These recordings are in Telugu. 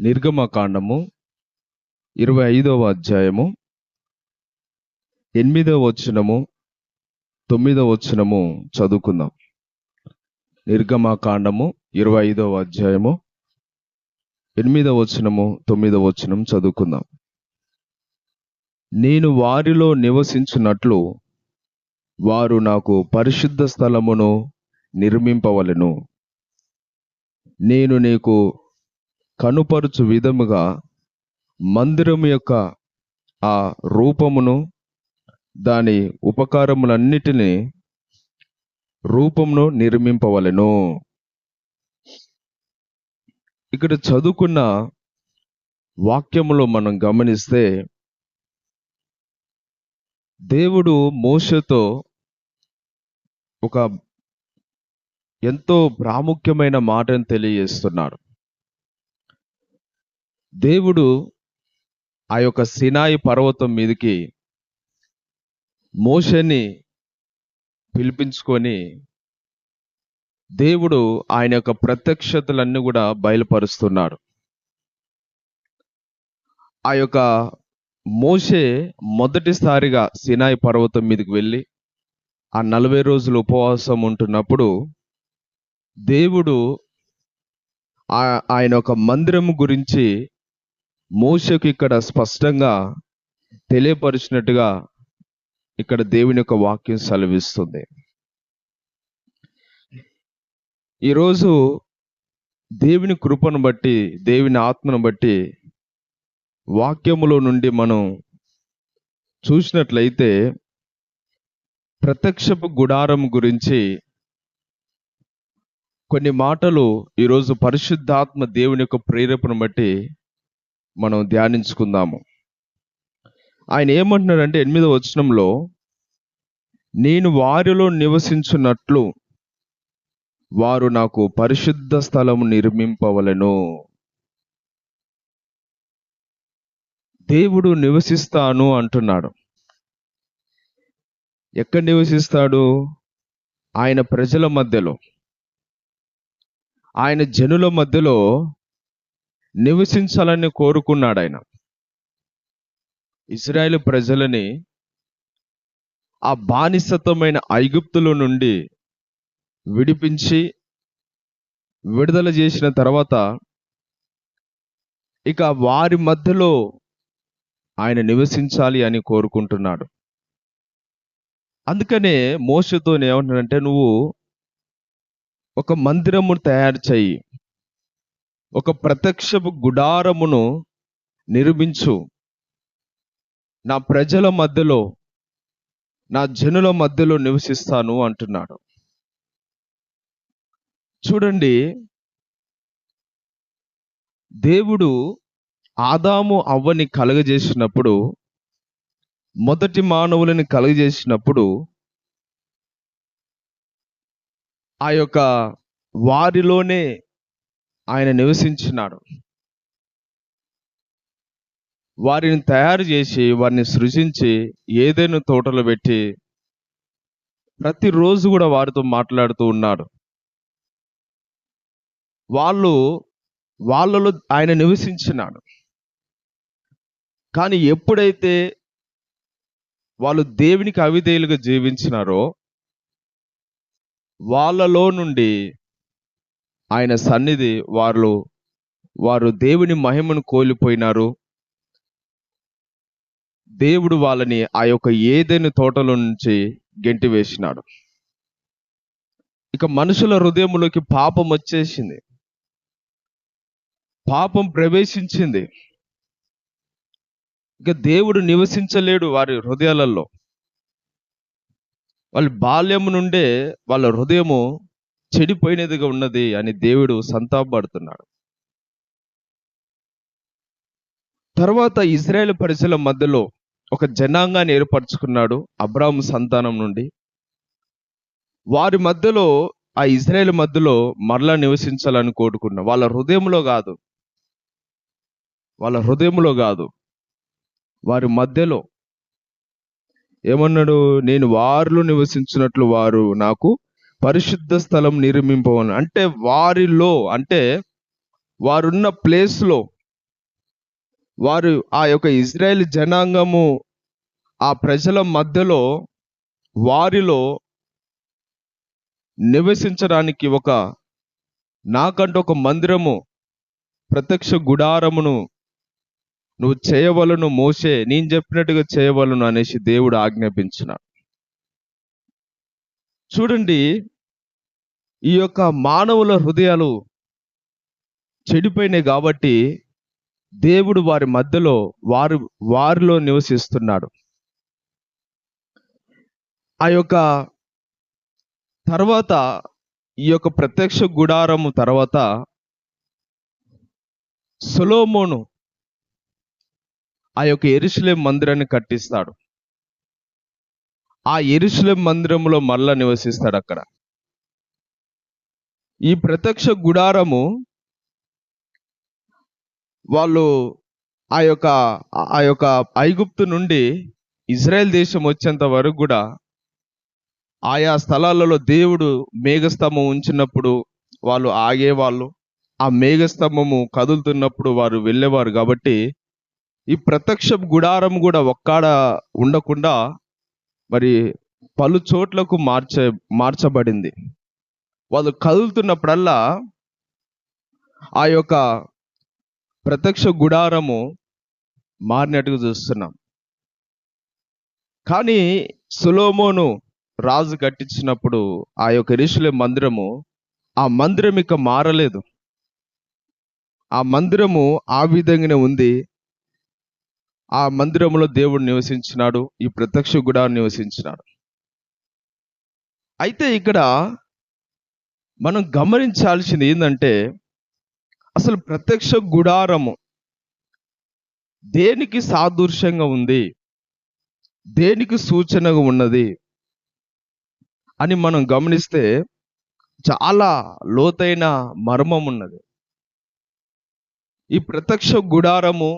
నిర్గమకాండము ఇరవై ఐదవ అధ్యాయము ఎనిమిదవ వచనము తొమ్మిదవ వచనము చదువుకుందాం. నిర్గమకాండము ఇరవై ఐదవ అధ్యాయము ఎనిమిదవ వచనము తొమ్మిదవ వచనం చదువుకుందాం. నేను వారిలో నివసించినట్లు వారు నాకు పరిశుద్ధ స్థలమును నిర్మింపవలెను. నేను నీకు కనుపరుచు విధముగా మందిరం యొక్క ఆ రూపమును దాని ఉపకారములన్నిటినీ రూపమును నిర్మింపవలెను. ఇక్కడ చదువుకున్న వాక్యములో మనం గమనిస్తే దేవుడు మోషతో ఒక ఎంతో ప్రాముఖ్యమైన మాటను తెలియజేస్తున్నాడు. దేవుడు ఆ యొక్క సినాయి పర్వతం మీదకి మోషని పిలిపించుకొని దేవుడు ఆయన యొక్క ప్రత్యక్షతలన్నీ కూడా బయలుపరుస్తున్నాడు. ఆ యొక్క మోషే మొదటిసారిగా సినాయి పర్వతం మీదకి వెళ్ళి ఆ నలభై రోజులు ఉపవాసం ఉంటున్నప్పుడు దేవుడు ఆ- ఆయన ఒక మందిరం గురించి మోసకు ఇక్కడ స్పష్టంగా తెలియపరిచినట్టుగా ఇక్కడ దేవుని యొక్క వాక్యం సెలవిస్తుంది. ఈరోజు దేవుని కృపను బట్టి దేవుని ఆత్మను బట్టి వాక్యములో నుండి మనం చూసినట్లయితే ప్రత్యక్షపు గుడారం గురించి కొన్ని మాటలు ఈరోజు పరిశుద్ధాత్మ దేవుని యొక్క ప్రేరేపణ బట్టి మనం ధ్యానించుకుందాము. ఆయన ఏమంటున్నాడంటే ఎనిమిదో వచనంలో నేను వారిలో నివసించున్నట్లు వారు నాకు పరిశుద్ధ స్థలము నిర్మింపవలెను. దేవుడు నివసిస్తాను అంటున్నాడు. ఎక్కడ నివసిస్తాడు? ఆయన ప్రజల మధ్యలో. ఆయన జనుల మధ్యలో నివసించాలని కోరుకున్నాడు ఆయన ఇజ్రాయేల్ ప్రజలని ఆ బానిసత్వమైన ఐగుప్తుల నుండి విడిపించి విడుదల చేసిన తర్వాత ఇక వారి మధ్యలో ఆయన నివసించాలి అని కోరుకుంటున్నాడు. అందుకనే మోసతో ఏమంటున్నాడంటే నువ్వు ఒక మందిరము తయారు చెయ్యి. ఒక ప్రత్యక్షపు గుడారమును నిర్మించు. నా ప్రజల మధ్యలో నా జనుల మధ్యలో నివసిస్తాను అంటున్నాడు. చూడండి దేవుడు ఆదాము అవ్వని కలగజేసినప్పుడు మొదటి మానవులని కలగజేసినప్పుడు ఆ యొక్క వారిలోనే ఆయన నివసించినాడు వారిని తయారు చేసి వారిని సృజించి ఏదైనా తోటలో పెట్టి ప్రతిరోజు కూడా వారితో మాట్లాడుతూ ఉన్నాడు. వాళ్ళు వాళ్ళలో ఆయన నివసించినాడు కానీ ఎప్పుడైతే వాళ్ళు దేవునికి అవిధేయులుగా జీవించినారో వాళ్ళలో నుండి ఆయన సన్నిధి వారు వారు దేవుని మహిమను కోల్పోయినారు. దేవుడు వాళ్ళని ఆ యొక్క ఏదైనా తోటలో నుంచి గెంటి వేసినాడు. ఇక మనుషుల హృదయంలోకి పాపం వచ్చేసింది. పాపం ప్రవేశించింది. ఇక దేవుడు నివసించలేడు వారి హృదయాలలో. వాళ్ళ బాల్యము నుండే వాళ్ళ హృదయము చెడిపోయినదిగా ఉన్నది అని దేవుడు సంతాపడుతున్నాడు తర్వాత ఇజ్రాయెల్ పరిసల మధ్యలో ఒక జనాంగాన్ని ఏర్పరచుకున్నాడు అబ్రాహం సంతానం నుండి. వారి మధ్యలో ఆ ఇజ్రాయెల్ మధ్యలో మరలా నివసించాలని కోరుకున్నా వాళ్ళ హృదయంలో కాదు. వాళ్ళ హృదయంలో కాదు. వారి మధ్యలో. ఏమన్నాడు? నేను వారిలో నివసించినట్లు వారు నాకు పరిశుద్ధ స్థలం నిర్మింపవను అంటే వారిలో అంటే వారున్న ప్లేస్లో వారు ఆ యొక్క ఇజ్రాయెల్ జనాంగము ఆ ప్రజల మధ్యలో వారిలో నివసించడానికి ఒక నాకంటూ ఒక మందిరము ప్రత్యక్ష గుడారమును నువ్వు చేయవలను మోసే నేను చెప్పినట్టుగా చేయవలను అనేసి దేవుడు ఆజ్ఞాపించినాడు. చూడండి ఈ యొక్క మానవుల హృదయాలు చెడిపోయినాయి కాబట్టి దేవుడు వారి మధ్యలో వారు వారిలో నివసిస్తున్నాడు. ఆ యొక్క తర్వాత ఈ యొక్క ప్రత్యక్ష గుడారము తర్వాత సొలోమోను ఆ యొక్క ఎరుసలేం మందిరాన్ని కట్టిస్తాడు. ఆ ఎరుసలేం మందిరంలో మళ్ళా నివసిస్తాడు అక్కడ. ఈ ప్రత్యక్ష గుడారము వాళ్ళు ఆ యొక్క ఆ యొక్క ఐగుప్తు నుండి ఇజ్రాయెల్ దేశం వచ్చేంత వరకు కూడా ఆయా స్థలాలలో దేవుడు మేఘస్తంభం ఉంచినప్పుడు వాళ్ళు ఆగేవాళ్ళు. ఆ మేఘస్తంభము కదులుతున్నప్పుడు వారు వెళ్ళేవారు కాబట్టి ఈ ప్రత్యక్ష గుడారం కూడా ఒక్కాడ ఉండకుండా మరి పలు చోట్లకు మార్చ మార్చబడింది. వాళ్ళు కదులుతున్నప్పుడల్లా ఆ యొక్క ప్రత్యక్ష గుడారము మారినట్టుగా చూస్తున్నాం. కానీ సులోమోను రాజు కట్టించినప్పుడు ఆ యొక్క ఋషుల మందిరము ఆ మందిరం ఇక మారలేదు. ఆ మందిరము ఆ విధంగానే ఉంది. ఆ మందిరంలో దేవుడు నివసించినాడు ఈ ప్రత్యక్ష గుడారం నివసించినాడు. అయితే ఇక్కడ మనం గమనించాల్సింది ఏంటంటే అసలు ప్రత్యక్ష గుడారము దేనికి సాదృశ్యంగా ఉంది దేనికి సూచనగా ఉన్నది అని మనం గమనిస్తే చాలా లోతైన మర్మం ఉన్నది ఈ ప్రత్యక్ష గుడారము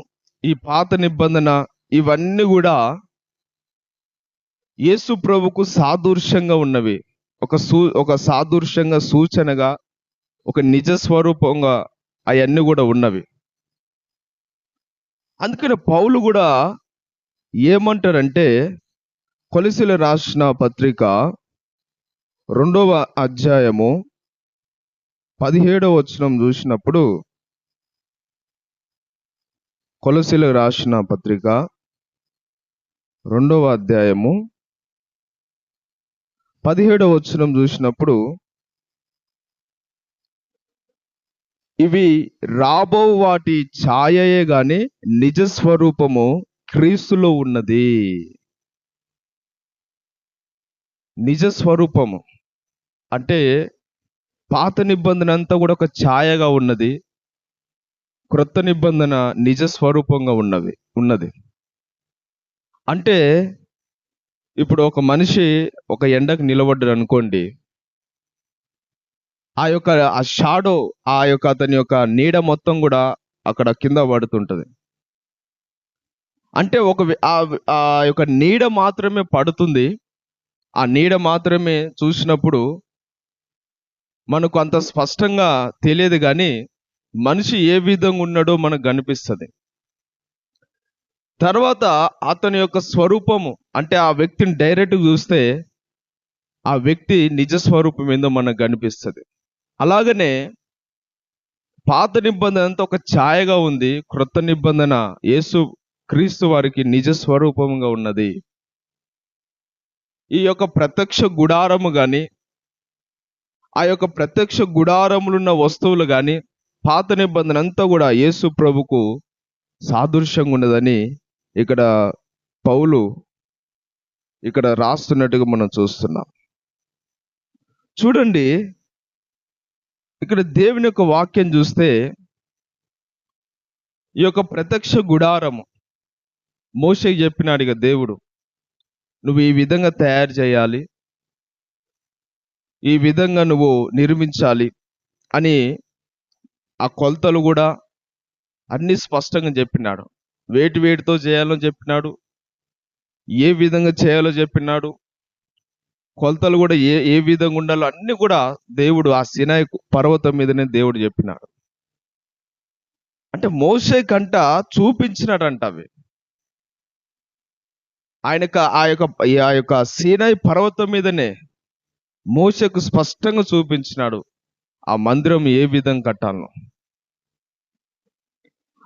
ఈ పాత నిబంధన ఇవన్నీ కూడా యేసు ప్రభుకు సాదృశ్యంగా ఉన్నవి. ఒక సూ ఒక సాదృశ్యంగా సూచనగా ఒక నిజ స్వరూపంగా అవన్నీ కూడా ఉన్నవి. అందుకని పౌలు కూడా ఏమంటారంటే కొలిసిలు రాసిన పత్రిక రెండవ అధ్యాయము పదిహేడవ వచనం చూసినప్పుడు కొలసిలకు రాసిన పత్రిక రెండవ అధ్యాయము పదిహేడవ వచనం చూసినప్పుడు ఇవి రాబో వాటి ఛాయయే గాని నిజ స్వరూపము క్రీస్తులో ఉన్నది. నిజ స్వరూపము అంటే పాత నిబంధన అంతా కూడా ఒక ఛాయగా ఉన్నది. క్రొత్త నిబంధన నిజ స్వరూపంగా ఉన్నవి ఉన్నది. అంటే ఇప్పుడు ఒక మనిషి ఒక ఎండకు నిలబడ్డాడు అనుకోండి ఆ యొక్క ఆ షాడో ఆ యొక్క అతని యొక్క నీడ మొత్తం కూడా అక్కడ కింద పడుతుంటుంది. అంటే ఒక ఆ యొక్క నీడ మాత్రమే పడుతుంది. ఆ నీడ మాత్రమే చూసినప్పుడు మనకు అంత స్పష్టంగా తెలియదు కానీ మనిషి ఏ విధంగా ఉన్నాడో మనకు కనిపిస్తుంది. తర్వాత అతని యొక్క స్వరూపము అంటే ఆ వ్యక్తిని డైరెక్ట్ చూస్తే ఆ వ్యక్తి నిజ స్వరూపం ఏందో మనకు కనిపిస్తుంది. అలాగనే పాత నిబంధన అంతా ఒక ఛాయగా ఉంది క్రొత్త నిబంధన. యేసు క్రీస్తు వారికి నిజ స్వరూపంగా ఉన్నది. ఈ యొక్క ప్రత్యక్ష గుడారము కానీ ఆ యొక్క ప్రత్యక్ష గుడారములు ఉన్న వస్తువులు కానీ పాత నిబంధన అంతా కూడా యేసు ప్రభుకు సాదృశ్యంగా ఉన్నదని ఇక్కడ పౌలు ఇక్కడ రాస్తున్నట్టుగా మనం చూస్తున్నాం. చూడండి ఇక్కడ దేవుని యొక్క వాక్యం చూస్తే ఈ యొక్క ప్రత్యక్ష గుడారము. మోసకి చెప్పినాడు ఇక దేవుడు నువ్వు ఈ విధంగా తయారు చేయాలి ఈ విధంగా నువ్వు నిర్మించాలి అని ఆ కొలతలు కూడా అన్ని స్పష్టంగా చెప్పినాడు. వేటి వేటితో చేయాలో చెప్పినాడు. ఏ విధంగా చేయాలో చెప్పినాడు. కొలతలు కూడా ఏ ఏ విధంగా ఉండాలో అన్ని కూడా దేవుడు ఆ సినాయి పర్వతం మీదనే దేవుడు చెప్పినాడు. అంటే మోసే కంట చూపించినాడంట అవి. ఆయన ఆ యొక్క ఆ యొక్క సీనాయి పర్వతం మీదనే మోసకు స్పష్టంగా చూపించినాడు. ఆ మందిరం ఏ విధంగా కట్టాలను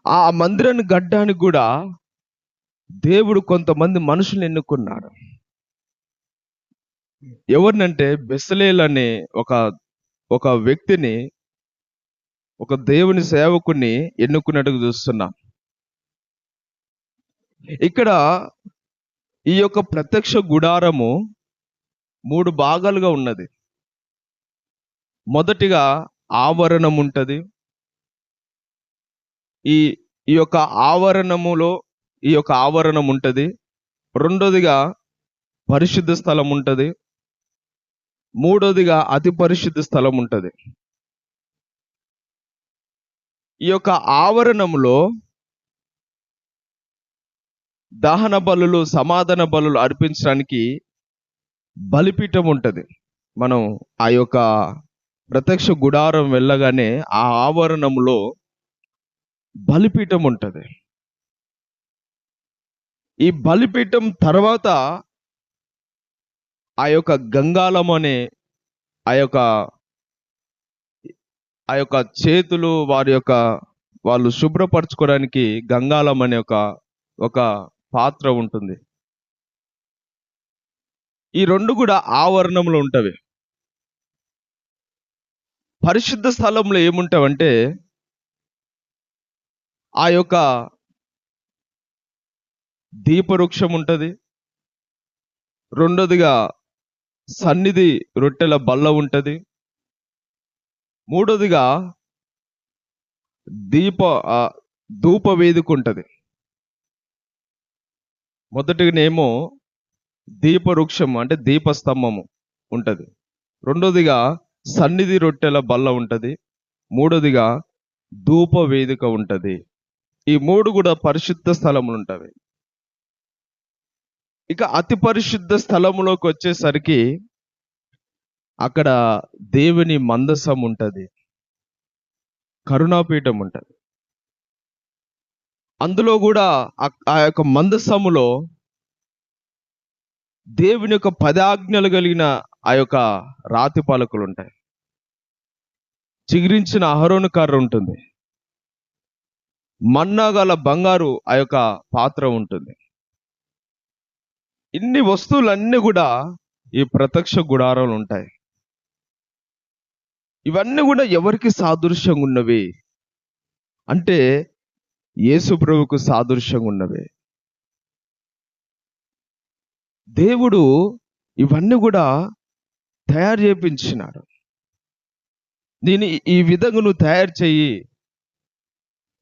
ఆ మందిరాన్ని గడ్డానికి కూడా దేవుడు కొంతమంది మనుషులు ఎన్నుకున్నాడు ఎవరినంటే బెసలేల్ అనే ఒక ఒక వ్యక్తిని ఒక దేవుని సేవకుని ఎన్నుకున్నట్టుగా చూస్తున్నాం. ఇక్కడ ఈ యొక్క ప్రత్యక్ష గుడారము మూడు భాగాలుగా ఉన్నది. మొదటిగా ఆవరణం ఉంటుంది. ఈ ఈ యొక్క ఆవరణములో ఈ యొక్క ఆవరణం ఉంటుంది. రెండోదిగా పరిశుద్ధ స్థలం ఉంటుంది. మూడోదిగా అతి పరిశుద్ధ స్థలం ఉంటుంది. ఈ యొక్క ఆవరణములో దహన బలులు సమాధాన బలులు అర్పించడానికి బలిపీఠం ఉంటుంది. మనం ఆ యొక్క ప్రత్యక్ష గుడారం వెళ్ళగానే ఆ ఆవరణములో బలిపీఠం ఉంటుంది. ఈ బలిపీఠం తర్వాత ఆ యొక్క గంగాలం అనే ఆ యొక్క ఆ యొక్క చేతులు వారి యొక్క వాళ్ళు శుభ్రపరచుకోవడానికి గంగాలం అనే ఒక ఒక పాత్ర ఉంటుంది. ఈ రెండు కూడా ఆవరణంలో ఉంటవి. పరిశుద్ధ స్థలంలో ఏముంటావంటే ఆ యొక్క దీపవృక్షం ఉంటుంది. రెండోదిగా సన్నిధి రొట్టెల బల్ల ఉంటుంది. మూడోదిగా దీప ధూప వేదిక ఉంటుంది. మొదటినేమో దీపవృక్షం అంటే దీపస్తంభము ఉంటుంది. రెండోదిగా సన్నిధి రొట్టెల బల్ల ఉంటుంది. మూడోదిగా ధూప వేదిక ఉంటుంది. ఈ మూడు కూడా పరిశుద్ధ స్థలములు ఉంటాయి ఇక అతి పరిశుద్ధ స్థలములోకి వచ్చేసరికి అక్కడ దేవుని మందసం ఉంటుంది కరుణాపీఠం ఉంటుంది అందులో కూడా ఆ- ఆ యొక్క మందసములో దేవుని యొక్క పదాజ్ఞలు కలిగిన ఆ యొక్క రాతి పలకలు ఉంటాయి చిగురించిన అహరోను కర్ర ఉంటుంది మన్నా గల బంగారు ఆ యొక్క పాత్ర ఉంటుంది. ఇన్ని వస్తువులన్నీ కూడా ఈ ప్రత్యక్ష గుడారాలు ఉంటాయి. ఇవన్నీ కూడా ఎవరికి సాదృశ్యంగా ఉన్నవి? అంటే యేసు ప్రభువుకు సాదృశ్యంగా ఉన్నవి. దేవుడు ఇవన్నీ కూడా తయారు చేయించినాడు. దీని ఈ విధంగా నువ్వు తయారు చెయ్యి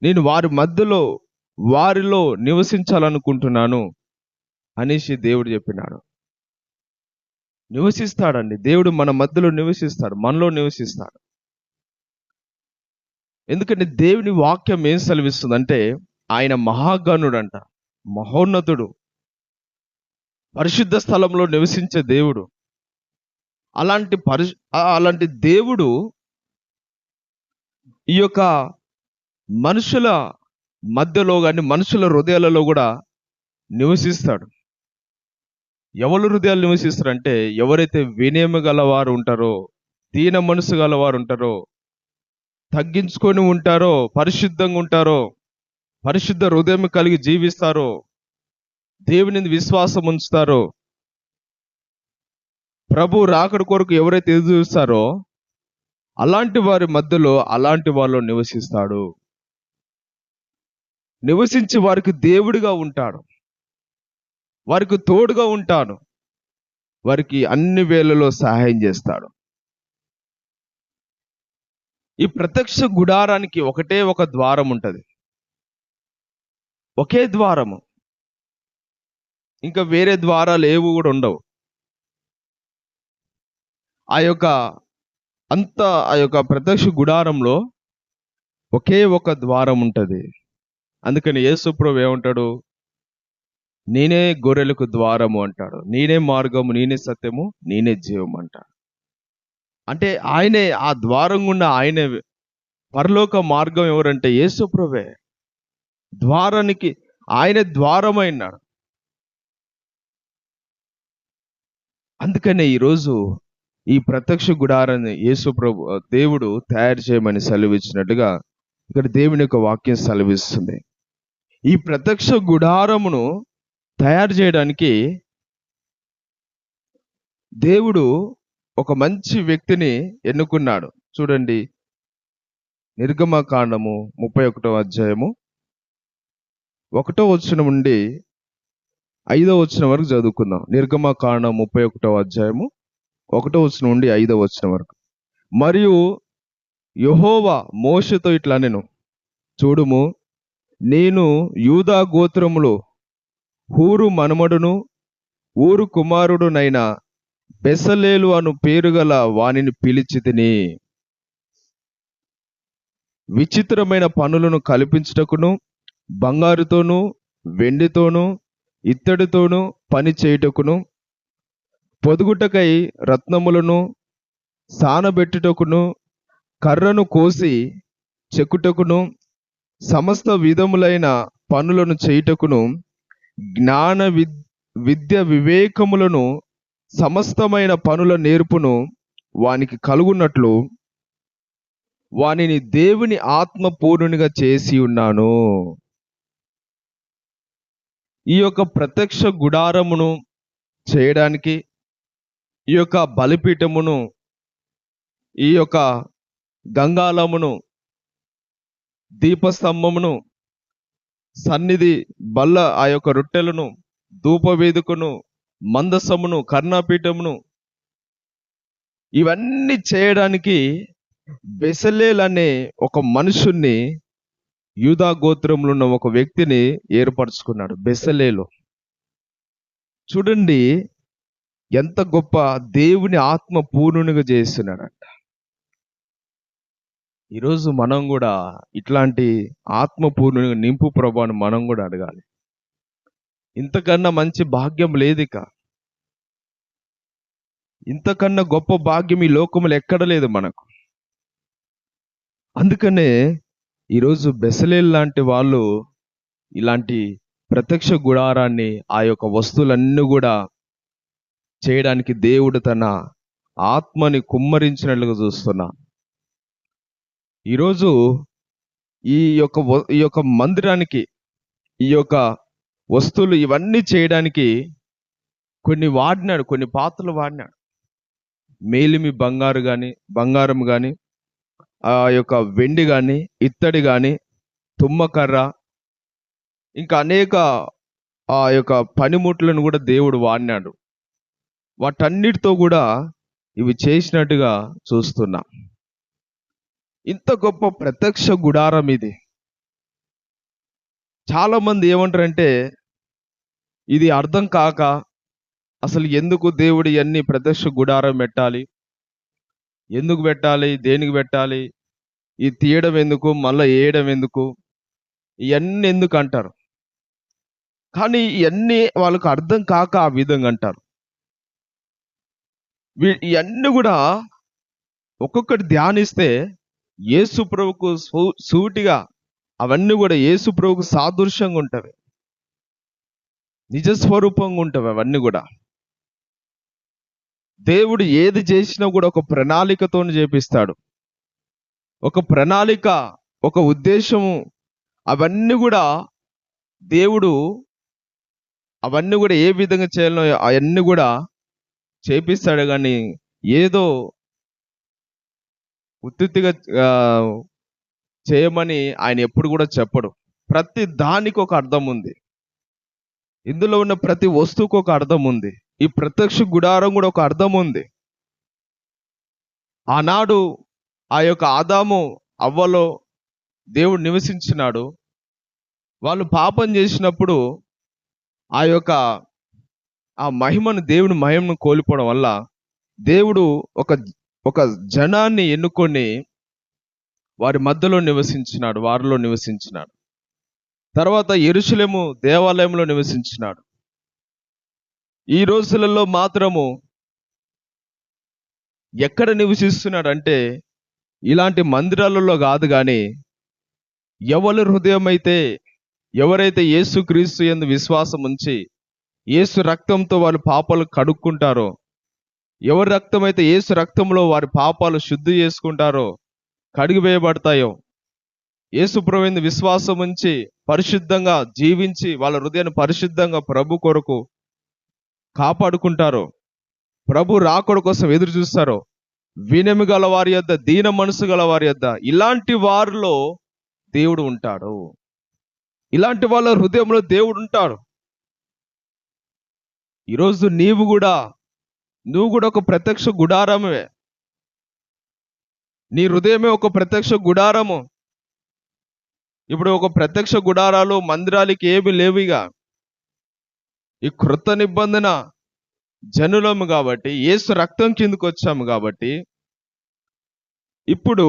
నేను వారి మధ్యలో వారిలో నివసించాలనుకుంటున్నాను అనేసి దేవుడు చెప్పినాడు. నివసిస్తాడండి. దేవుడు మన మధ్యలో నివసిస్తాడు. మనలో నివసిస్తాడు. ఎందుకంటే దేవుని వాక్యం ఏం సెలవిస్తుందంటే ఆయన మహాగణుడు అంట మహోన్నతుడు పరిశుద్ధ స్థలంలో నివసించే దేవుడు. అలాంటి పరి అలాంటి దేవుడు ఈ యొక్క మనుషుల మధ్యలో కానీ మనుషుల హృదయాలలో కూడా నివసిస్తాడు. ఎవరు హృదయాలు నివసిస్తారంటే ఎవరైతే వినయము గలవారు ఉంటారో దీన మనసు గలవారు ఉంటారో తగ్గించుకొని ఉంటారో పరిశుద్ధంగా ఉంటారో పరిశుద్ధ హృదయం కలిగి జీవిస్తారో దేవుని విశ్వాసం ఉంచుతారో ప్రభు రాకడి కొరకు ఎవరైతే ఎదురు చూస్తారో అలాంటి వారి మధ్యలో అలాంటి వాళ్ళు నివసిస్తాడు. నివసించి వారికి దేవుడిగా ఉంటాడు వారికి తోడుగా ఉంటాడు వారికి అన్ని వేళలో సహాయం చేస్తాడు. ఈ ప్రత్యక్ష గుడారానికి ఒకటే ఒక ద్వారం ఉంటుంది. ఒకే ద్వారము. ఇంకా వేరే ద్వారాలు ఏవి కూడా ఉండవు. ఆ యొక్క అంత ఆ యొక్క ప్రత్యక్ష గుడారంలో ఒకే ఒక ద్వారం ఉంటుంది. అందుకని యేసుప్రభు ఏమంటాడు? నేనే గొర్రెలకు ద్వారము అంటాడు. నేనే మార్గము నేనే సత్యము నేనే జీవం అంటాడు. అంటే ఆయనే ఆ ద్వారం గుండా ఆయనే పరలోక మార్గం ఎవరంటే యేసుప్రభే ద్వారానికి ఆయన ద్వారమైనాడు. అందుకనే ఈరోజు ఈ ప్రత్యక్ష గుడారాన్ని యేసు ప్రభు దేవుడు తయారు చేయమని సెలవిచ్చినట్టుగా ఇక్కడ దేవుని యొక్క వాక్యం సెలవిస్తుంది. ఈ ప్రత్యక్ష గుడారమును తయారు చేయడానికి దేవుడు ఒక మంచి వ్యక్తిని ఎన్నుకున్నాడు. చూడండి. నిర్గమకాండము ముప్పై ఒకటో అధ్యాయము ఒకటో వచ్చిన నుండి ఐదో వచ్చిన వరకు చదువుకుందాం. నిర్గమకాండం ముప్పై ఒకటో అధ్యాయము ఒకటో వచ్చిన నుండి ఐదో వచ్చిన వరకు. మరియు యహోవా మోషతో ఇట్లా నేను చూడుము. నేను యూదా గోత్రములో హూరు మనుమడును ఊరు కుమారుడునైన బెసలేలు అను పేరు గల వానిని పిలిచి తిని విచిత్రమైన పనులను కల్పించుటకును బంగారుతోనూ వెండితోనూ ఇత్తడితోనూ పని చేయుటకును పొదుగుటకై రత్నములను సానబెట్టుటకును కర్రను కోసి చెక్కుటకును సమస్త విధములైన పనులను చేయుటకును జ్ఞాన విద్ విద్య వివేకములను సమస్తమైన పనుల నేర్పును వానికి కలుగున్నట్లు వానిని దేవుని ఆత్మ పూర్ణునిగా చేసి ఉన్నాను. ఈ యొక్క ప్రత్యక్ష గుడారమును చేయడానికి ఈ యొక్క బలిపీఠమును ఈ యొక్క గంగాలమును దీపస్తంభమును సన్నిధి బల్ల ఆ యొక్క రొట్టెలను ధూపవేదికను మందసమును కర్ణాపీఠమును ఇవన్నీ చేయడానికి బెసలేల్ అనే ఒక మనుషుణ్ణి యూదా గోత్రంలో ఉన్న ఒక వ్యక్తిని ఏర్పరచుకున్నాడు బెసలేలు. చూడండి ఎంత గొప్ప దేవుని ఆత్మ పూర్ణునిగా చేస్తున్నాడంట. ఈరోజు మనం కూడా ఇట్లాంటి ఆత్మపూర్ణ నింపు ప్రభాని మనం కూడా అడగాలి. ఇంతకన్నా మంచి భాగ్యం లేదు ఇక ఇంతకన్నా గొప్ప భాగ్యం ఈ లోకములు ఎక్కడ లేదు మనకు. అందుకనే ఈరోజు బెసలేల్ లాంటి వాళ్ళు ఇలాంటి ప్రత్యక్ష గుడారాన్ని ఆ యొక్క వస్తువులన్నీ కూడా చేయడానికి దేవుడు తన ఆత్మని కుమ్మరించినట్లుగా చూస్తున్నాను ఈరోజు ఈ యొక్క ఈ యొక్క మందిరానికి ఈ యొక్క వస్తువులు ఇవన్నీ చేయడానికి కొన్ని వాడినాడు కొన్ని పాత్రలు వాడినాడు. మేలిమి బంగారు కానీ బంగారం కానీ ఆ యొక్క వెండి కానీ ఇత్తడి కానీ తుమ్మకర్ర ఇంకా అనేక ఆ యొక్క పనిముట్లను కూడా దేవుడు వాడినాడు. వాటన్నిటితో కూడా ఇవి చేసినట్టుగా చూస్తున్నా. ఇంత గొప్ప ప్రత్యక్ష గుడారం ఇది. చాలామంది ఏమంటారంటే ఇది అర్థం కాక అసలు ఎందుకు దేవుడు ఇవన్నీ ప్రత్యక్ష గుడారం పెట్టాలి? ఎందుకు పెట్టాలి? దేనికి పెట్టాలి? ఇది తీయడం ఎందుకు? మళ్ళీ వేయడం ఎందుకు? ఇవన్నీ ఎందుకు అంటారు? కానీ ఇవన్నీ వాళ్ళకు అర్థం కాక ఆ విధంగా అంటారు. వీ- ఇవన్నీ కూడా ఒక్కొక్కటి ధ్యానిస్తే యేసు ప్రభుకు సూ- సూటిగా అవన్నీ కూడా యేసు ప్రభుకు సాదృశ్యంగా ఉంటవి. నిజ స్వరూపంగా ఉంటవి అవన్నీ కూడా. దేవుడు ఏది చేసినా కూడా ఒక ప్రణాళికతో చేపిస్తాడు. ఒక ప్రణాళిక ఒక ఉద్దేశము అవన్నీ కూడా దేవుడు అవన్నీ కూడా ఏ విధంగా చేయాలో అవన్నీ కూడా చేపిస్తాడు. కానీ ఏదో ఉత్తిగా చేయమని ఆయన ఎప్పుడు కూడా చెప్పడు. ప్రతి దానికి ఒక అర్థం ఉంది. ఇందులో ఉన్న ప్రతి వస్తువుకు ఒక అర్థం ఉంది. ఈ ప్రత్యక్ష గుడారం కూడా ఒక అర్థం ఉంది. ఆనాడు ఆ యొక్క ఆదాము అవ్వలో దేవుడు నివసించినాడు. వాళ్ళు పాపం చేసినప్పుడు ఆ యొక్క ఆ మహిమను దేవుని మహిమను కోల్పోవడం వల్ల దేవుడు ఒక ఒక జనాన్ని ఎన్నుకొని వారి మధ్యలో నివసించినాడు వారిలో నివసించినాడు. తర్వాత ఎరుషులేము దేవాలయంలో నివసించినాడు. ఈ రోజులలో మాత్రము ఎక్కడ నివసిస్తున్నాడు అంటే ఇలాంటి మందిరాలలో కాదు కానీ ఎవరి హృదయం అయితే ఎవరైతే యేసు క్రీస్తు ఎందు విశ్వాసం ఉంచి యేసు రక్తంతో వాళ్ళు పాపాలు కడుక్కుంటారో ఎవరి రక్తం అయితే యేసు రక్తంలో వారి పాపాలు శుద్ధి చేసుకుంటారో కడిగివేయబడతాయో యేసు ప్రభువుని విశ్వాసం ఉంచి పరిశుద్ధంగా జీవించి వాళ్ళ హృదయాన్ని పరిశుద్ధంగా ప్రభు కొరకు కాపాడుకుంటారో ప్రభు రాకడ కోసం ఎదురు చూస్తారో వినమి గల వారి యొద్ద దీన మనసు గల వారి యొద్ద ఇలాంటి వారిలో దేవుడు ఉంటాడు. ఇలాంటి వాళ్ళ హృదయంలో దేవుడు ఉంటాడు. ఈరోజు నీవు కూడా నువ్వు కూడా ఒక ప్రత్యక్ష గుడారమే నీ హృదయమే ఒక ప్రత్యక్ష గుడారము. ఇప్పుడు ఒక ప్రత్యక్ష గుడారాలు మందిరాలకి ఏమి లేవుగా ఈ కృత నిబంధన జనులము కాబట్టి ఏసు రక్తం కిందకు వచ్చాము కాబట్టి ఇప్పుడు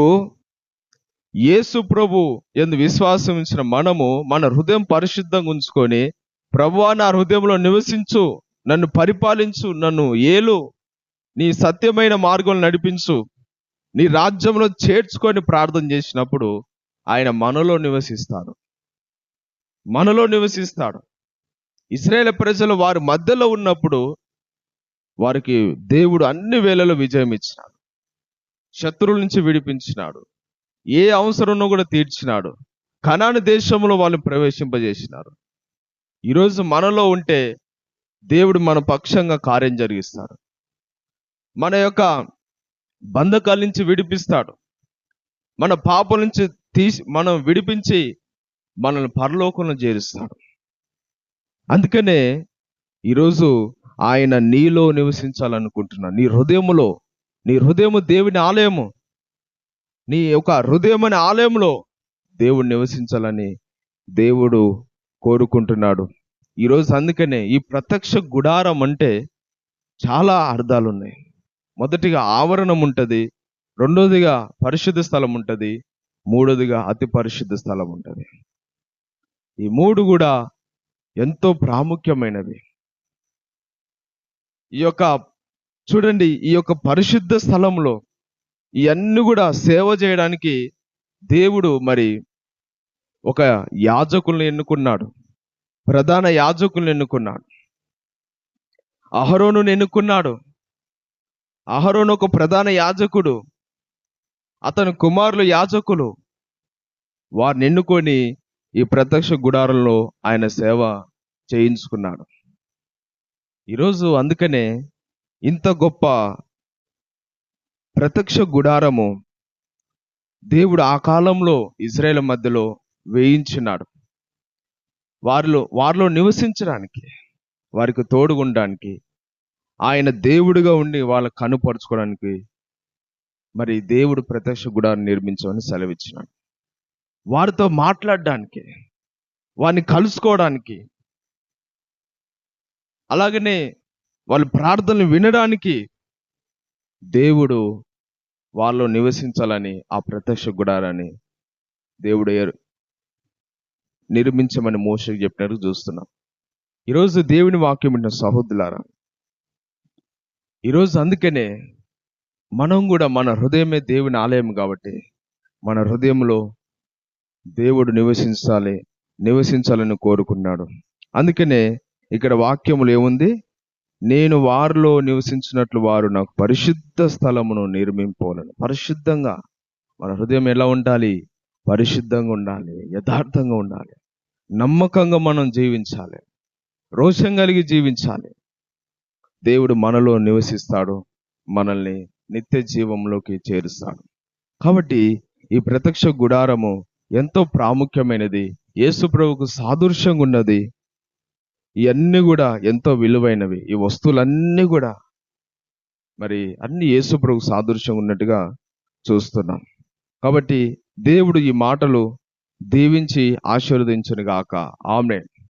యేసు ప్రభు ఎందు విశ్వాసం ఇచ్చిన మనము మన హృదయం పరిశుద్ధంగా ఉంచుకొని ప్రభువా నా హృదయంలో నివసించు. నన్ను పరిపాలించు నన్ను ఏలు నీ సత్యమైన మార్గం నడిపించు నీ రాజ్యంలో చేర్చుకొని ప్రార్థన చేసినప్పుడు ఆయన మనలో నివసిస్తాడు. మనలో నివసిస్తాడు. ఇస్రాయేల్ ప్రజలు వారి మధ్యలో ఉన్నప్పుడు వారికి దేవుడు అన్ని వేళలో విజయం ఇచ్చినాడు. శత్రువుల నుంచి విడిపించినాడు. ఏ అవసరంలో కూడా తీర్చినాడు. కనాని దేశంలో వాళ్ళని ప్రవేశింపజేసినారు. ఈరోజు మనలో ఉంటే దేవుడు మన పక్షంగా కార్యం జరిగిస్తాడు. మన యొక్క బంధకాల నుంచి విడిపిస్తాడు. మన పాప నుంచి తీసి మనం విడిపించి మనల్ని పరలోకంలో చేరుస్తాడు. అందుకనే ఈరోజు ఆయన నీలో నివసించాలనుకుంటున్నా నీ హృదయములో నీ హృదయము దేవుని ఆలయము. నీ యొక్క హృదయం అనే ఆలయంలో దేవుడు నివసించాలని దేవుడు కోరుకుంటున్నాడు. ఈరోజు అందుకనే ఈ ప్రత్యక్ష గుడారం అంటే చాలా అర్థాలు ఉన్నాయి మొదటిగా ఆవరణం ఉంటుంది రెండోదిగా పరిశుద్ధ స్థలం ఉంటుంది మూడోదిగా అతి పరిశుద్ధ స్థలం ఉంటుంది. ఈ మూడు కూడా ఎంతో ప్రాముఖ్యమైనవి. ఈ యొక్క చూడండి ఈ యొక్క పరిశుద్ధ స్థలంలో ఇవన్నీ కూడా సేవ చేయడానికి దేవుడు మరి ఒక యాజకుల్ని ఎన్నుకున్నాడు. ప్రధాన యాజకుల్ని ఎన్నుకున్నాడు. అహరోను ఎన్నుకున్నాడు. అహరోను ఒక ప్రధాన యాజకుడు. అతని కుమారులు యాజకులు. వారిని ఎన్నుకొని ఈ ప్రత్యక్ష గుడారంలో ఆయన సేవ చేయించుకున్నాడు. ఈరోజు అందుకనే ఇంత గొప్ప ప్రత్యక్ష గుడారము దేవుడు ఆ కాలంలో ఇజ్రాయేల్ మధ్యలో వేయించినాడు. వారిలో వారిలో నివసించడానికి వారికి తోడుగుండడానికి ఆయన దేవుడిగా ఉండి వాళ్ళ కనుపరుచుకోవడానికి మరి దేవుడు ప్రత్యక్ష గుడాన్ని నిర్మించమని సెలవిచ్చినాడు. వారితో మాట్లాడడానికి వారిని కలుసుకోవడానికి అలాగనే వాళ్ళ ప్రార్థనలు వినడానికి దేవుడు వాళ్ళు నివసించాలని ఆ ప్రత్యక్ష గుడారాన్ని దేవుడు నిర్మించమని మోసకి చెప్పినట్టు చూస్తున్నాం. ఈరోజు దేవుని వాక్యం విన్న సహోదరులారా ఈరోజు అందుకనే మనం కూడా మన హృదయమే దేవుని ఆలయం కాబట్టి మన హృదయంలో దేవుడు నివసించాలి నివసించాలని కోరుకున్నాడు. అందుకనే ఇక్కడ వాక్యములు ఏముంది? నేను వారిలో నివసించినట్లు వారు నాకు పరిశుద్ధ స్థలమును నిర్మింపోలను పరిశుద్ధంగా మన హృదయం ఎలా ఉండాలి? పరిశుద్ధంగా ఉండాలి యథార్థంగా ఉండాలి. నమ్మకంగా మనం జీవించాలి. రోషం కలిగి జీవించాలి. దేవుడు మనలో నివసిస్తాడు మనల్ని నిత్య జీవంలోకి చేరుస్తాడు. కాబట్టి ఈ ప్రత్యక్ష గుడారము ఎంతో ప్రాముఖ్యమైనది యేసు ప్రభువుకు సాదృశ్యంగా ఉన్నది. ఇవన్నీ కూడా ఎంతో విలువైనవి. ఈ వస్తువులన్నీ కూడా మరి అన్ని యేసు ప్రభువుకు సాదృశ్యంగా ఉన్నట్టుగా చూస్తున్నాం. కాబట్టి దేవుడు ఈ మాటలు దీవించి ఆశీర్వదించునుగాక. ఆమె